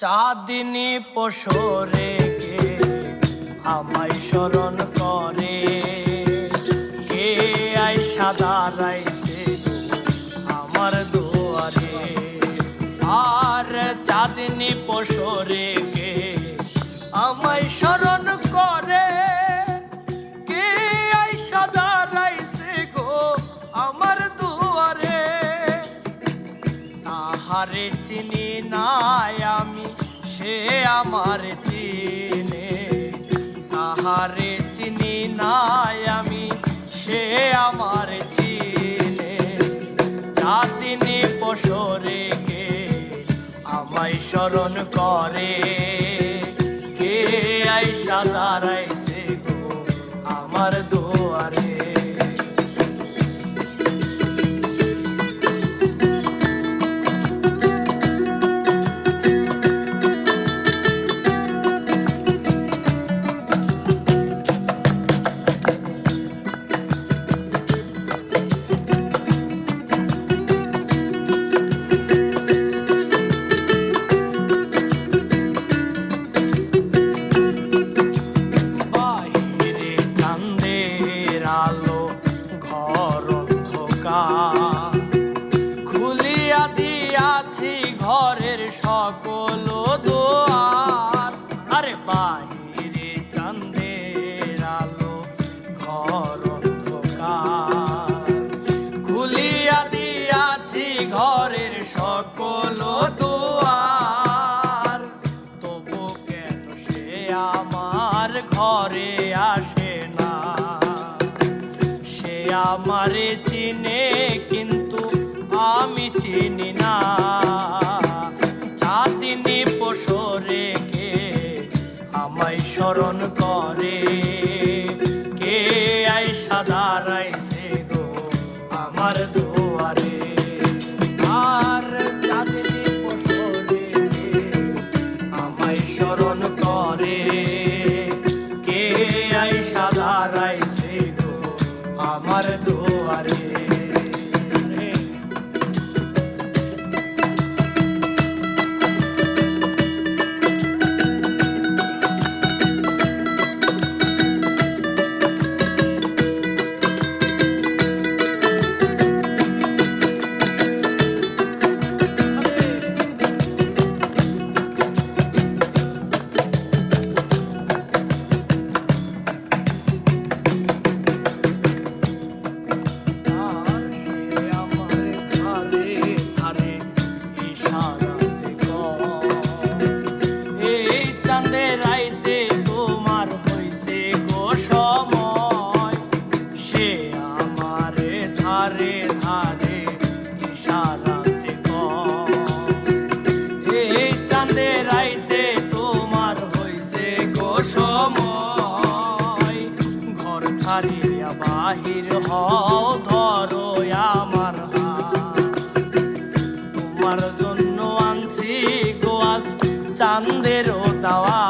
চাঁদিনী পশরে কে আমায় স্মরণ করে। কে আই সাদা রাইছে আমার দুয়ারে। আর চাঁদিনী পশরে কে আমায় স্মরণ করে। কে আই সাদা রাইছে গো আমার দুয়ারে? তাহারে চিনি আমার চিনে, তাহারে চিনি নাই আমি, সে আমার চিনে। জাতিনি পশরে কে আমায় স্মরণ করে? কে আইসা দাঁড়াইছে গো আমার দুয়ারে আমার ঘরে আসে না। সে আমারে চিনে কিন্তু আমি চিনি না। আমার দুয়ারে। তোমার জন্য আনছি গোয়াস চান্দেরও চাওয়া।